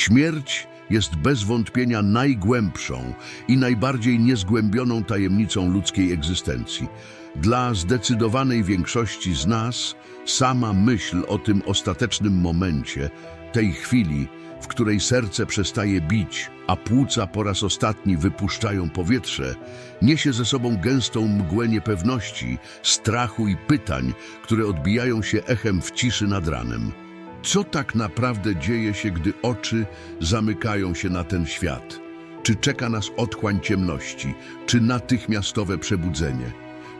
Śmierć jest bez wątpienia najgłębszą i najbardziej niezgłębioną tajemnicą ludzkiej egzystencji. Dla zdecydowanej większości z nas sama myśl o tym ostatecznym momencie, tej chwili, w której serce przestaje bić, a płuca po raz ostatni wypuszczają powietrze, niesie ze sobą gęstą mgłę niepewności, strachu i pytań, które odbijają się echem w ciszy nad ranem. Co tak naprawdę dzieje się, gdy oczy zamykają się na ten świat? Czy czeka nas otchłań ciemności, czy natychmiastowe przebudzenie?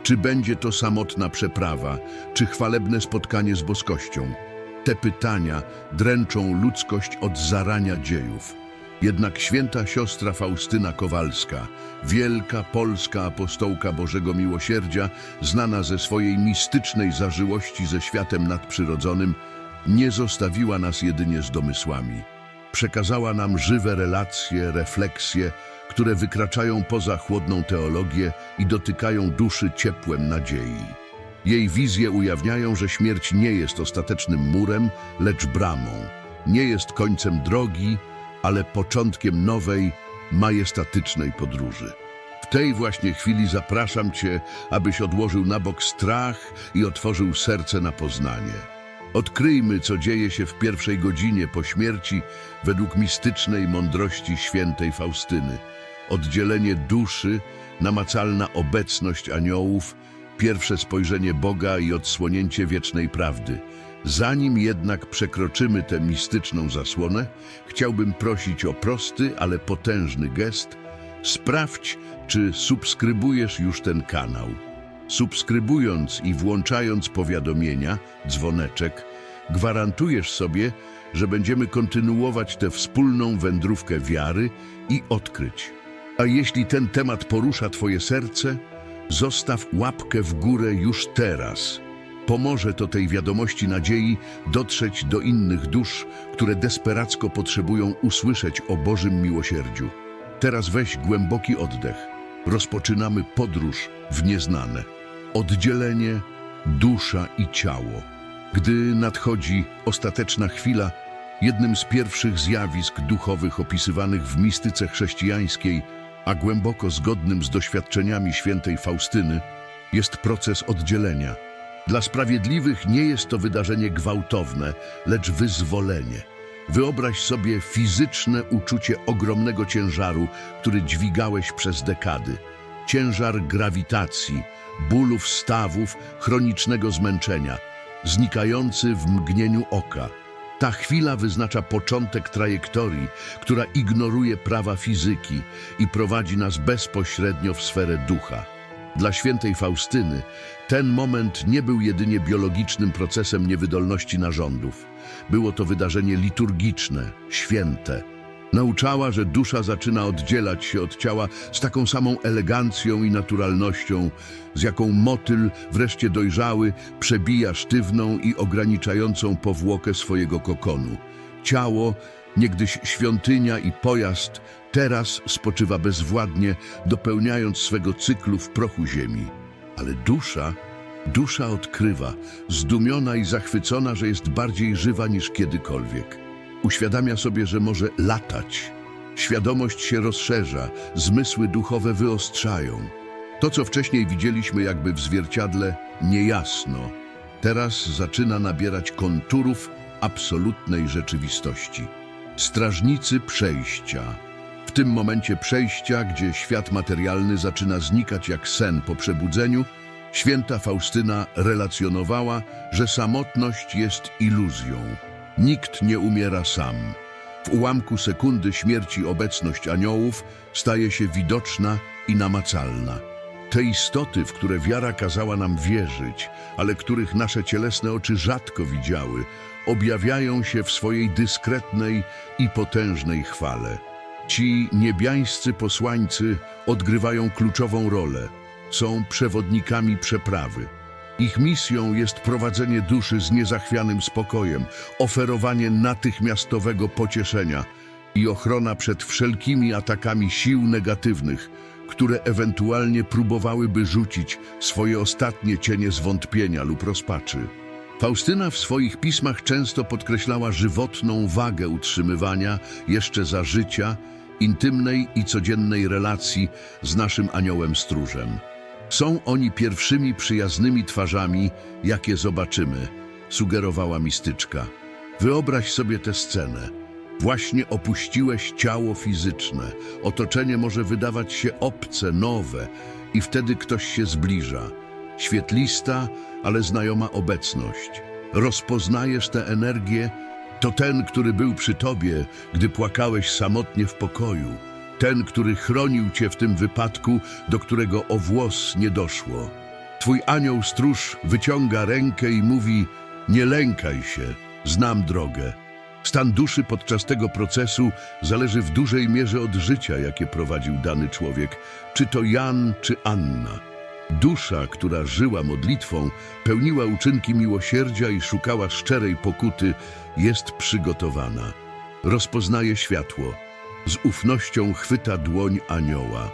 Czy będzie to samotna przeprawa, czy chwalebne spotkanie z boskością? Te pytania dręczą ludzkość od zarania dziejów. Jednak święta siostra Faustyna Kowalska, wielka polska apostołka Bożego Miłosierdzia, znana ze swojej mistycznej zażyłości ze światem nadprzyrodzonym, nie zostawiła nas jedynie z domysłami. Przekazała nam żywe relacje, refleksje, które wykraczają poza chłodną teologię i dotykają duszy ciepłem nadziei. Jej wizje ujawniają, że śmierć nie jest ostatecznym murem, lecz bramą. Nie jest końcem drogi, ale początkiem nowej, majestatycznej podróży. W tej właśnie chwili zapraszam Cię, abyś odłożył na bok strach i otworzył serce na poznanie. Odkryjmy, co dzieje się w pierwszej godzinie po śmierci według mistycznej mądrości świętej Faustyny. Oddzielenie duszy, namacalna obecność aniołów, pierwsze spojrzenie Boga i odsłonięcie wiecznej prawdy. Zanim jednak przekroczymy tę mistyczną zasłonę, chciałbym prosić o prosty, ale potężny gest. Sprawdź, czy subskrybujesz już ten kanał. Subskrybując i włączając powiadomienia, dzwoneczek, gwarantujesz sobie, że będziemy kontynuować tę wspólną wędrówkę wiary i odkryć. A jeśli ten temat porusza Twoje serce, zostaw łapkę w górę już teraz. Pomoże to tej wiadomości nadziei dotrzeć do innych dusz, które desperacko potrzebują usłyszeć o Bożym miłosierdziu. Teraz weź głęboki oddech. Rozpoczynamy podróż w nieznane. Oddzielenie, dusza i ciało. Gdy nadchodzi ostateczna chwila, jednym z pierwszych zjawisk duchowych opisywanych w mistyce chrześcijańskiej, a głęboko zgodnym z doświadczeniami świętej Faustyny, jest proces oddzielenia. Dla sprawiedliwych nie jest to wydarzenie gwałtowne, lecz wyzwolenie. Wyobraź sobie fizyczne uczucie ogromnego ciężaru, który dźwigałeś przez dekady. Ciężar grawitacji, bólów stawów, chronicznego zmęczenia, znikający w mgnieniu oka. Ta chwila wyznacza początek trajektorii, która ignoruje prawa fizyki i prowadzi nas bezpośrednio w sferę ducha. Dla świętej Faustyny ten moment nie był jedynie biologicznym procesem niewydolności narządów. Było to wydarzenie liturgiczne, święte. Nauczała, że dusza zaczyna oddzielać się od ciała z taką samą elegancją i naturalnością, z jaką motyl, wreszcie dojrzały, przebija sztywną i ograniczającą powłokę swojego kokonu. Ciało, niegdyś świątynia i pojazd, teraz spoczywa bezwładnie, dopełniając swego cyklu w prochu ziemi. Ale dusza, dusza odkrywa, zdumiona i zachwycona, że jest bardziej żywa niż kiedykolwiek. Uświadamia sobie, że może latać. Świadomość się rozszerza, zmysły duchowe wyostrzają. To, co wcześniej widzieliśmy jakby w zwierciadle, niejasno. Teraz zaczyna nabierać konturów absolutnej rzeczywistości. Strażnicy przejścia. W tym momencie przejścia, gdzie świat materialny zaczyna znikać jak sen po przebudzeniu, święta Faustyna relacjonowała, że samotność jest iluzją. Nikt nie umiera sam. W ułamku sekundy śmierci obecność aniołów staje się widoczna i namacalna. Te istoty, w które wiara kazała nam wierzyć, ale których nasze cielesne oczy rzadko widziały, objawiają się w swojej dyskretnej i potężnej chwale. Ci niebiańscy posłańcy odgrywają kluczową rolę. Są przewodnikami przeprawy. Ich misją jest prowadzenie duszy z niezachwianym spokojem, oferowanie natychmiastowego pocieszenia i ochrona przed wszelkimi atakami sił negatywnych, które ewentualnie próbowałyby rzucić swoje ostatnie cienie zwątpienia lub rozpaczy. Faustyna w swoich pismach często podkreślała żywotną wagę utrzymywania jeszcze za życia, intymnej i codziennej relacji z naszym aniołem stróżem. Są oni pierwszymi przyjaznymi twarzami, jakie zobaczymy, sugerowała mistyczka. Wyobraź sobie tę scenę. Właśnie opuściłeś ciało fizyczne. Otoczenie może wydawać się obce, nowe i wtedy ktoś się zbliża. Świetlista, ale znajoma obecność. Rozpoznajesz tę energię? To ten, który był przy tobie, gdy płakałeś samotnie w pokoju. Ten, który chronił cię w tym wypadku, do którego o włos nie doszło. Twój anioł stróż wyciąga rękę i mówi: Nie lękaj się, znam drogę. Stan duszy podczas tego procesu zależy w dużej mierze od życia, jakie prowadził dany człowiek, czy to Jan, czy Anna. Dusza, która żyła modlitwą, pełniła uczynki miłosierdzia i szukała szczerej pokuty, jest przygotowana. Rozpoznaje światło. Z ufnością chwyta dłoń anioła.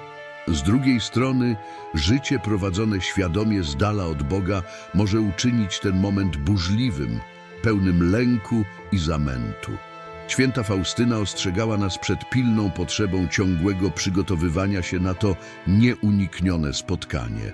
Z drugiej strony, życie prowadzone świadomie z dala od Boga może uczynić ten moment burzliwym, pełnym lęku i zamętu. Święta Faustyna ostrzegała nas przed pilną potrzebą ciągłego przygotowywania się na to nieuniknione spotkanie.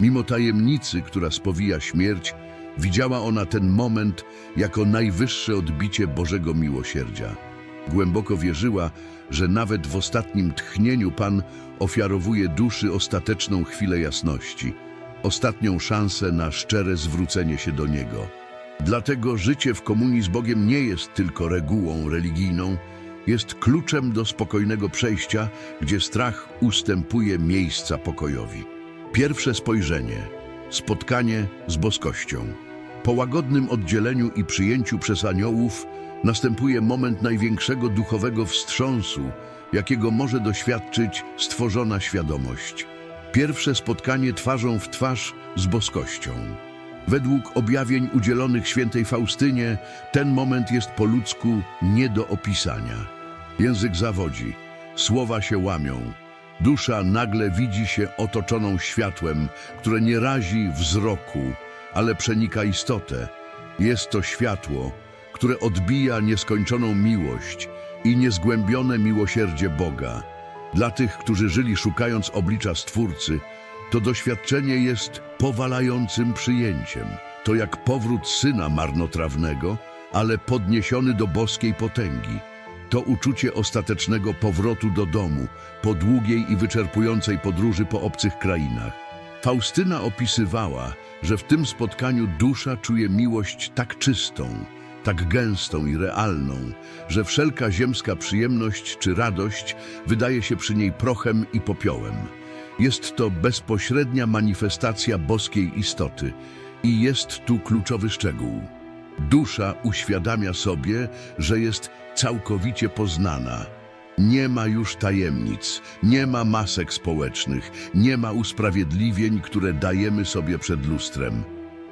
Mimo tajemnicy, która spowija śmierć, widziała ona ten moment jako najwyższe odbicie Bożego miłosierdzia. Głęboko wierzyła, że nawet w ostatnim tchnieniu Pan ofiarowuje duszy ostateczną chwilę jasności, ostatnią szansę na szczere zwrócenie się do Niego. Dlatego życie w komunii z Bogiem nie jest tylko regułą religijną, jest kluczem do spokojnego przejścia, gdzie strach ustępuje miejsca pokojowi. Pierwsze spojrzenie, spotkanie z boskością. Po łagodnym oddzieleniu i przyjęciu przez aniołów następuje moment największego duchowego wstrząsu, jakiego może doświadczyć stworzona świadomość. Pierwsze spotkanie twarzą w twarz z boskością. Według objawień udzielonych świętej Faustynie, ten moment jest po ludzku nie do opisania. Język zawodzi, słowa się łamią. Dusza nagle widzi się otoczoną światłem, które nie razi wzroku, ale przenika istotę. Jest to światło, które odbija nieskończoną miłość i niezgłębione miłosierdzie Boga. Dla tych, którzy żyli szukając oblicza Stwórcy, to doświadczenie jest powalającym przyjęciem. To jak powrót syna marnotrawnego, ale podniesiony do boskiej potęgi. To uczucie ostatecznego powrotu do domu, po długiej i wyczerpującej podróży po obcych krainach. Faustyna opisywała, że w tym spotkaniu dusza czuje miłość tak czystą, tak gęstą i realną, że wszelka ziemska przyjemność czy radość wydaje się przy niej prochem i popiołem. Jest to bezpośrednia manifestacja boskiej istoty i jest tu kluczowy szczegół. Dusza uświadamia sobie, że jest całkowicie poznana. Nie ma już tajemnic, nie ma masek społecznych, nie ma usprawiedliwień, które dajemy sobie przed lustrem.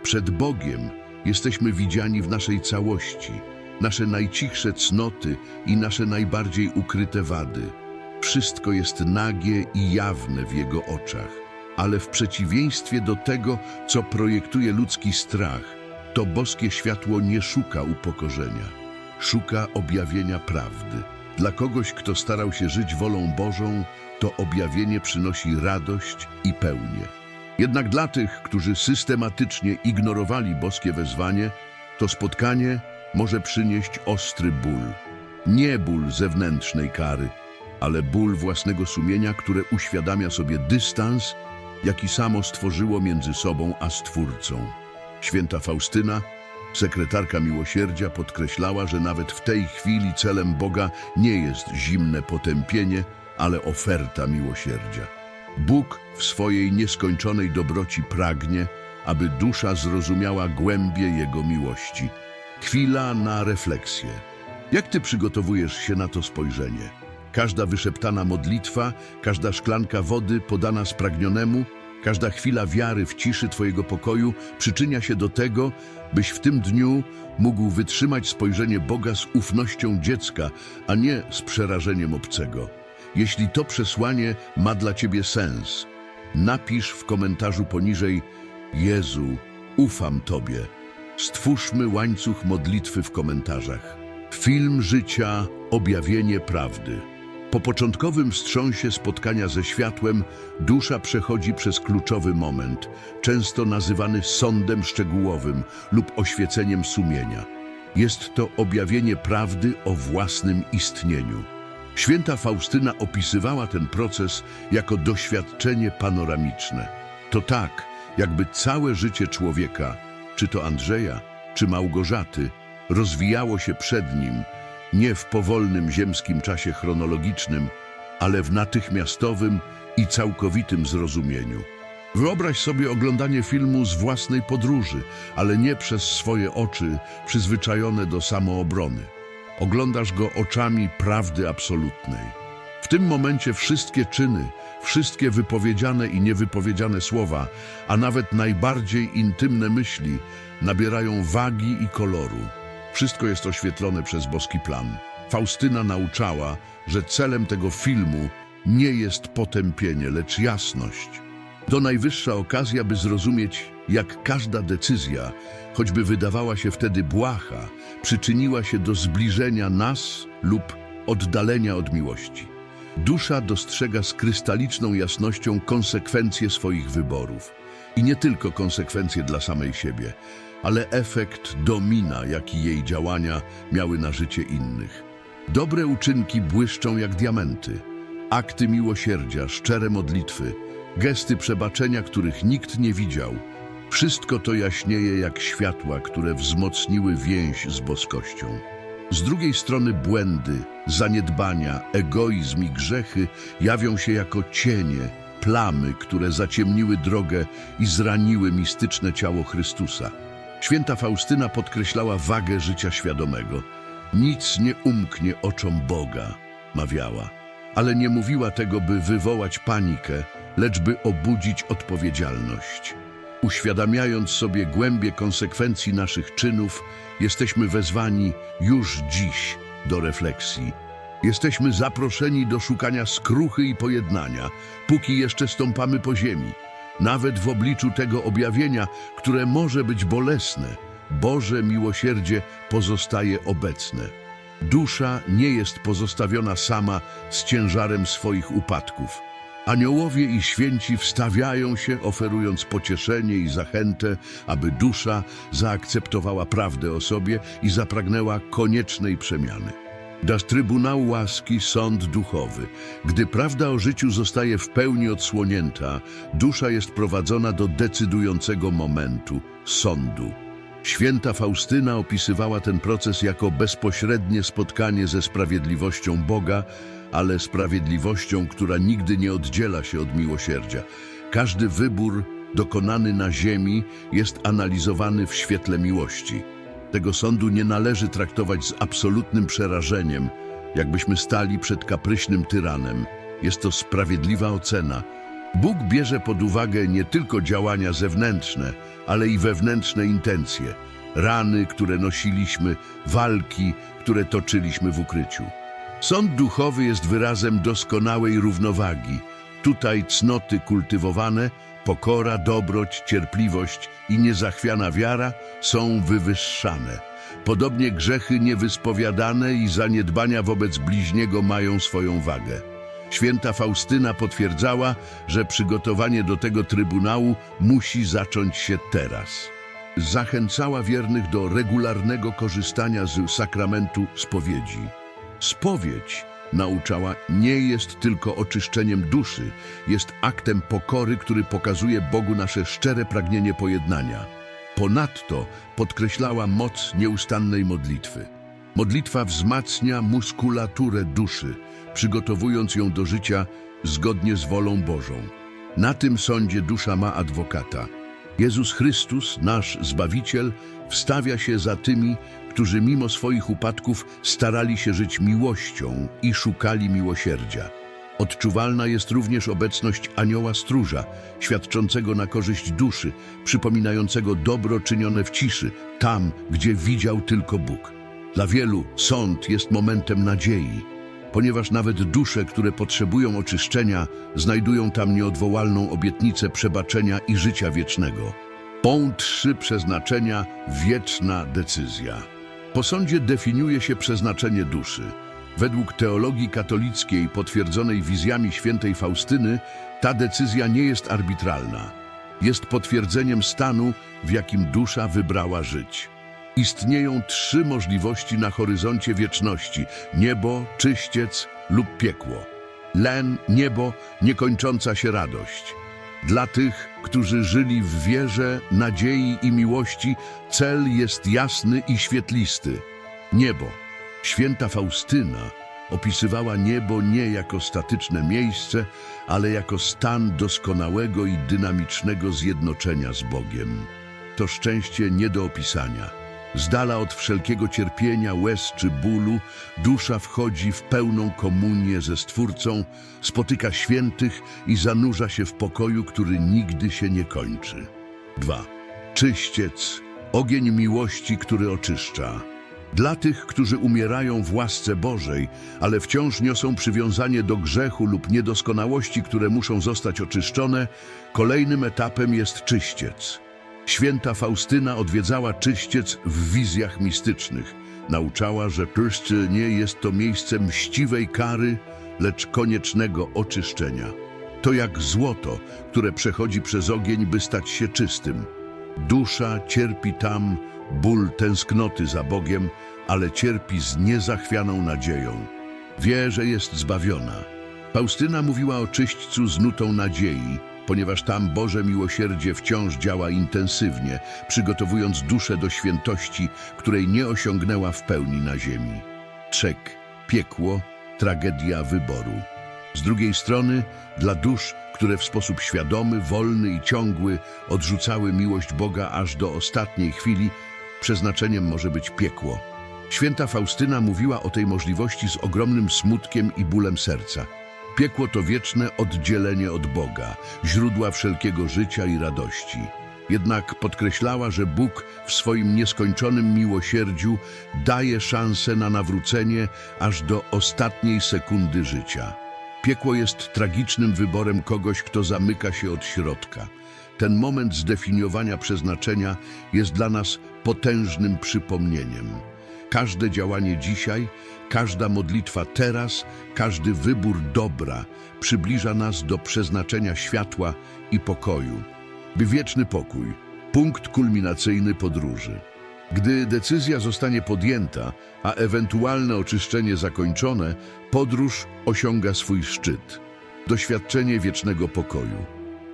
Przed Bogiem jesteśmy widziani w naszej całości, nasze najcichsze cnoty i nasze najbardziej ukryte wady. Wszystko jest nagie i jawne w Jego oczach, ale w przeciwieństwie do tego, co projektuje ludzki strach, to boskie światło nie szuka upokorzenia, szuka objawienia prawdy. Dla kogoś, kto starał się żyć wolą Bożą, to objawienie przynosi radość i pełnię. Jednak dla tych, którzy systematycznie ignorowali boskie wezwanie, to spotkanie może przynieść ostry ból. Nie ból zewnętrznej kary, ale ból własnego sumienia, które uświadamia sobie dystans, jaki samo stworzyło między sobą a Stwórcą. Święta Faustyna, sekretarka miłosierdzia, podkreślała, że nawet w tej chwili celem Boga nie jest zimne potępienie, ale oferta miłosierdzia. Bóg w swojej nieskończonej dobroci pragnie, aby dusza zrozumiała głębie Jego miłości. Chwila na refleksję. Jak Ty przygotowujesz się na to spojrzenie? Każda wyszeptana modlitwa, każda szklanka wody podana spragnionemu, każda chwila wiary w ciszy Twojego pokoju przyczynia się do tego, byś w tym dniu mógł wytrzymać spojrzenie Boga z ufnością dziecka, a nie z przerażeniem obcego. Jeśli to przesłanie ma dla Ciebie sens, napisz w komentarzu poniżej Jezu, ufam Tobie. Stwórzmy łańcuch modlitwy w komentarzach. Film życia Objawienie prawdy. Po początkowym wstrząsie spotkania ze światłem, dusza przechodzi przez kluczowy moment, często nazywany sądem szczegółowym lub oświeceniem sumienia. Jest to objawienie prawdy o własnym istnieniu. Święta Faustyna opisywała ten proces jako doświadczenie panoramiczne. To tak, jakby całe życie człowieka, czy to Andrzeja, czy Małgorzaty, rozwijało się przed nim, nie w powolnym ziemskim czasie chronologicznym, ale w natychmiastowym i całkowitym zrozumieniu. Wyobraź sobie oglądanie filmu z własnej podróży, ale nie przez swoje oczy przyzwyczajone do samoobrony. Oglądasz go oczami prawdy absolutnej. W tym momencie wszystkie czyny, wszystkie wypowiedziane i niewypowiedziane słowa, a nawet najbardziej intymne myśli nabierają wagi i koloru. Wszystko jest oświetlone przez boski plan. Faustyna nauczała, że celem tego filmu nie jest potępienie, lecz jasność. To najwyższa okazja, by zrozumieć, jak każda decyzja, choćby wydawała się wtedy błaha, przyczyniła się do zbliżenia nas lub oddalenia od miłości. Dusza dostrzega z krystaliczną jasnością konsekwencje swoich wyborów. I nie tylko konsekwencje dla samej siebie, ale efekt domina, jaki jej działania miały na życie innych. Dobre uczynki błyszczą jak diamenty. Akty miłosierdzia, szczere modlitwy, gesty przebaczenia, których nikt nie widział. Wszystko to jaśnieje jak światła, które wzmocniły więź z boskością. Z drugiej strony błędy, zaniedbania, egoizm i grzechy jawią się jako cienie, plamy, które zaciemniły drogę i zraniły mistyczne ciało Chrystusa. Święta Faustyna podkreślała wagę życia świadomego. Nic nie umknie oczom Boga, mawiała, ale nie mówiła tego, by wywołać panikę, lecz by obudzić odpowiedzialność. Uświadamiając sobie głębie konsekwencji naszych czynów, jesteśmy wezwani już dziś do refleksji. Jesteśmy zaproszeni do szukania skruchy i pojednania, póki jeszcze stąpamy po ziemi. Nawet w obliczu tego objawienia, które może być bolesne, Boże miłosierdzie pozostaje obecne. Dusza nie jest pozostawiona sama z ciężarem swoich upadków. Aniołowie i święci wstawiają się, oferując pocieszenie i zachętę, aby dusza zaakceptowała prawdę o sobie i zapragnęła koniecznej przemiany. Dasz Trybunał Łaski sąd duchowy. Gdy prawda o życiu zostaje w pełni odsłonięta, dusza jest prowadzona do decydującego momentu sądu. Święta Faustyna opisywała ten proces jako bezpośrednie spotkanie ze sprawiedliwością Boga, ale sprawiedliwością, która nigdy nie oddziela się od miłosierdzia. Każdy wybór dokonany na ziemi jest analizowany w świetle miłości. Tego sądu nie należy traktować z absolutnym przerażeniem, jakbyśmy stali przed kapryśnym tyranem. Jest to sprawiedliwa ocena. Bóg bierze pod uwagę nie tylko działania zewnętrzne, ale i wewnętrzne intencje, rany, które nosiliśmy, walki, które toczyliśmy w ukryciu. Sąd duchowy jest wyrazem doskonałej równowagi. Tutaj cnoty kultywowane, pokora, dobroć, cierpliwość i niezachwiana wiara są wywyższane. Podobnie grzechy niewyspowiadane i zaniedbania wobec bliźniego mają swoją wagę. Święta Faustyna potwierdzała, że przygotowanie do tego trybunału musi zacząć się teraz. Zachęcała wiernych do regularnego korzystania z sakramentu spowiedzi. Spowiedź, nauczała, nie jest tylko oczyszczeniem duszy, jest aktem pokory, który pokazuje Bogu nasze szczere pragnienie pojednania. Ponadto podkreślała moc nieustannej modlitwy. Modlitwa wzmacnia muskulaturę duszy, przygotowując ją do życia zgodnie z wolą Bożą. Na tym sądzie dusza ma adwokata. Jezus Chrystus, nasz Zbawiciel, wstawia się za tymi, którzy mimo swoich upadków starali się żyć miłością i szukali miłosierdzia. Odczuwalna jest również obecność anioła stróża, świadczącego na korzyść duszy, przypominającego dobro czynione w ciszy, tam, gdzie widział tylko Bóg. Dla wielu sąd jest momentem nadziei, ponieważ nawet dusze, które potrzebują oczyszczenia, znajdują tam nieodwołalną obietnicę przebaczenia i życia wiecznego. Punkt 3 przeznaczenia wieczna decyzja. Po sądzie definiuje się przeznaczenie duszy. Według teologii katolickiej potwierdzonej wizjami świętej Faustyny, ta decyzja nie jest arbitralna. Jest potwierdzeniem stanu, w jakim dusza wybrała żyć. Istnieją trzy możliwości na horyzoncie wieczności: niebo, czyściec lub piekło. Len, niebo, niekończąca się radość. Dla tych, którzy żyli w wierze, nadziei i miłości, cel jest jasny i świetlisty. Niebo. Święta Faustyna opisywała niebo nie jako statyczne miejsce, ale jako stan doskonałego i dynamicznego zjednoczenia z Bogiem. To szczęście nie do opisania. Z dala od wszelkiego cierpienia, łez czy bólu, dusza wchodzi w pełną komunię ze Stwórcą, spotyka świętych i zanurza się w pokoju, który nigdy się nie kończy. 2. Czyściec, ogień miłości, który oczyszcza. Dla tych, którzy umierają w łasce Bożej, ale wciąż niosą przywiązanie do grzechu lub niedoskonałości, które muszą zostać oczyszczone, kolejnym etapem jest czyściec. Święta Faustyna odwiedzała czyściec w wizjach mistycznych. Nauczała, że czyszczenie jest to miejsce mściwej kary, lecz koniecznego oczyszczenia. To jak złoto, które przechodzi przez ogień, by stać się czystym. Dusza cierpi tam ból tęsknoty za Bogiem, ale cierpi z niezachwianą nadzieją. Wie, że jest zbawiona. Faustyna mówiła o czyśćcu z nutą nadziei, ponieważ tam Boże miłosierdzie wciąż działa intensywnie, przygotowując duszę do świętości, której nie osiągnęła w pełni na ziemi. Trzek, piekło, tragedia wyboru. Z drugiej strony, dla dusz, które w sposób świadomy, wolny i ciągły odrzucały miłość Boga aż do ostatniej chwili, przeznaczeniem może być piekło. Święta Faustyna mówiła o tej możliwości z ogromnym smutkiem i bólem serca. Piekło to wieczne oddzielenie od Boga, źródła wszelkiego życia i radości. Jednak podkreślała, że Bóg w swoim nieskończonym miłosierdziu daje szansę na nawrócenie aż do ostatniej sekundy życia. Piekło jest tragicznym wyborem kogoś, kto zamyka się od środka. Ten moment zdefiniowania przeznaczenia jest dla nas potężnym przypomnieniem. Każde działanie dzisiaj, każda modlitwa teraz, każdy wybór dobra przybliża nas do przeznaczenia światła i pokoju. By wieczny pokój, punkt kulminacyjny podróży. Gdy decyzja zostanie podjęta, a ewentualne oczyszczenie zakończone, podróż osiąga swój szczyt. Doświadczenie wiecznego pokoju.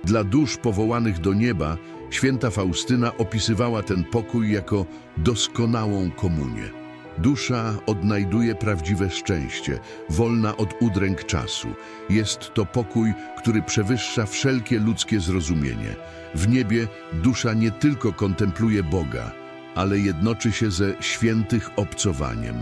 Dla dusz powołanych do nieba, święta Faustyna opisywała ten pokój jako doskonałą komunię. Dusza odnajduje prawdziwe szczęście, wolna od udręk czasu. Jest to pokój, który przewyższa wszelkie ludzkie zrozumienie. W niebie dusza nie tylko kontempluje Boga, ale jednoczy się ze świętych obcowaniem.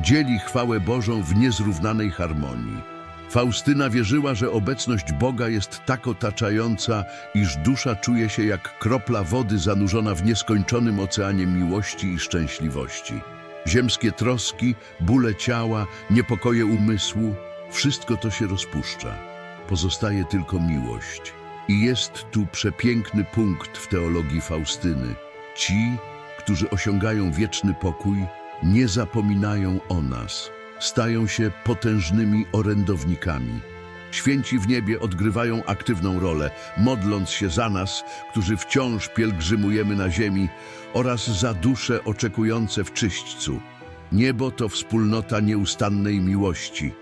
Dzieli chwałę Bożą w niezrównanej harmonii. Faustyna wierzyła, że obecność Boga jest tak otaczająca, iż dusza czuje się jak kropla wody zanurzona w nieskończonym oceanie miłości i szczęśliwości. Ziemskie troski, bóle ciała, niepokoje umysłu, wszystko to się rozpuszcza. Pozostaje tylko miłość. I jest tu przepiękny punkt w teologii Faustyny. Ci, którzy osiągają wieczny pokój, nie zapominają o nas. Stają się potężnymi orędownikami. Święci w niebie odgrywają aktywną rolę, modląc się za nas, którzy wciąż pielgrzymujemy na ziemi, oraz za dusze oczekujące w czyśćcu. Niebo to wspólnota nieustannej miłości.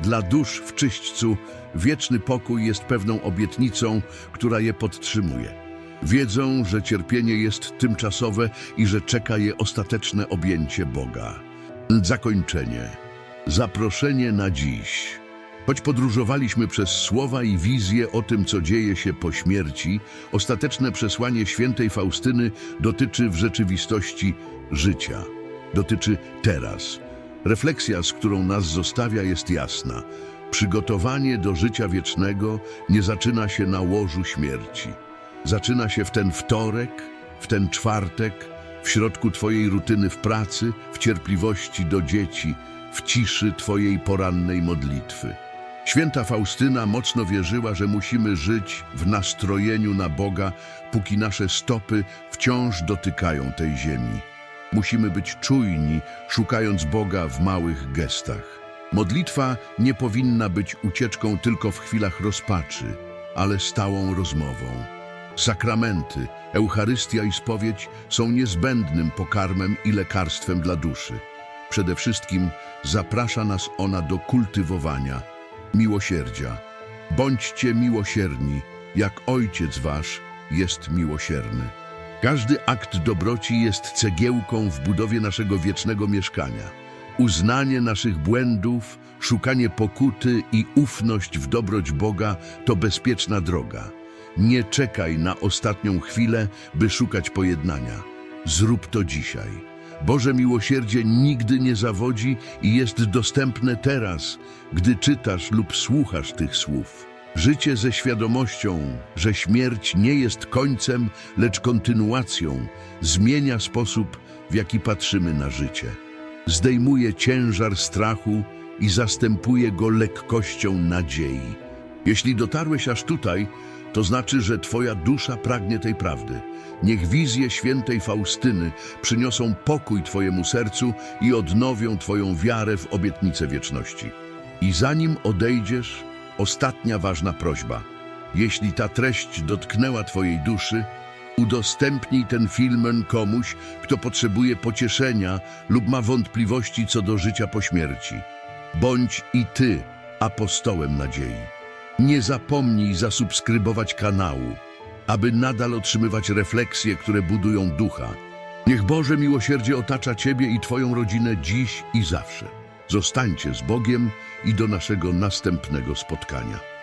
Dla dusz w czyśćcu wieczny pokój jest pewną obietnicą, która je podtrzymuje. Wiedzą, że cierpienie jest tymczasowe i że czeka je ostateczne objęcie Boga. Zakończenie. Zaproszenie na dziś. Choć podróżowaliśmy przez słowa i wizje o tym, co dzieje się po śmierci, ostateczne przesłanie świętej Faustyny dotyczy w rzeczywistości życia. Dotyczy teraz. Refleksja, z którą nas zostawia, jest jasna. Przygotowanie do życia wiecznego nie zaczyna się na łożu śmierci. Zaczyna się w ten wtorek, w ten czwartek, w środku Twojej rutyny w pracy, w cierpliwości do dzieci, w ciszy Twojej porannej modlitwy. Święta Faustyna mocno wierzyła, że musimy żyć w nastrojeniu na Boga, póki nasze stopy wciąż dotykają tej ziemi. Musimy być czujni, szukając Boga w małych gestach. Modlitwa nie powinna być ucieczką tylko w chwilach rozpaczy, ale stałą rozmową. Sakramenty, Eucharystia i spowiedź są niezbędnym pokarmem i lekarstwem dla duszy. Przede wszystkim zaprasza nas ona do kultywowania miłosierdzia. Bądźcie miłosierni, jak Ojciec Wasz jest miłosierny. Każdy akt dobroci jest cegiełką w budowie naszego wiecznego mieszkania. Uznanie naszych błędów, szukanie pokuty i ufność w dobroć Boga to bezpieczna droga. Nie czekaj na ostatnią chwilę, by szukać pojednania. Zrób to dzisiaj. Boże miłosierdzie nigdy nie zawodzi i jest dostępne teraz, gdy czytasz lub słuchasz tych słów. Życie ze świadomością, że śmierć nie jest końcem, lecz kontynuacją, zmienia sposób, w jaki patrzymy na życie. Zdejmuje ciężar strachu i zastępuje go lekkością nadziei. Jeśli dotarłeś aż tutaj, to znaczy, że Twoja dusza pragnie tej prawdy. Niech wizje świętej Faustyny przyniosą pokój Twojemu sercu i odnowią Twoją wiarę w obietnicę wieczności. I zanim odejdziesz, ostatnia ważna prośba. Jeśli ta treść dotknęła Twojej duszy, udostępnij ten film komuś, kto potrzebuje pocieszenia lub ma wątpliwości co do życia po śmierci. Bądź i Ty apostołem nadziei. Nie zapomnij zasubskrybować kanału, aby nadal otrzymywać refleksje, które budują ducha. Niech Boże miłosierdzie otacza Ciebie i Twoją rodzinę dziś i zawsze. Zostańcie z Bogiem i do naszego następnego spotkania.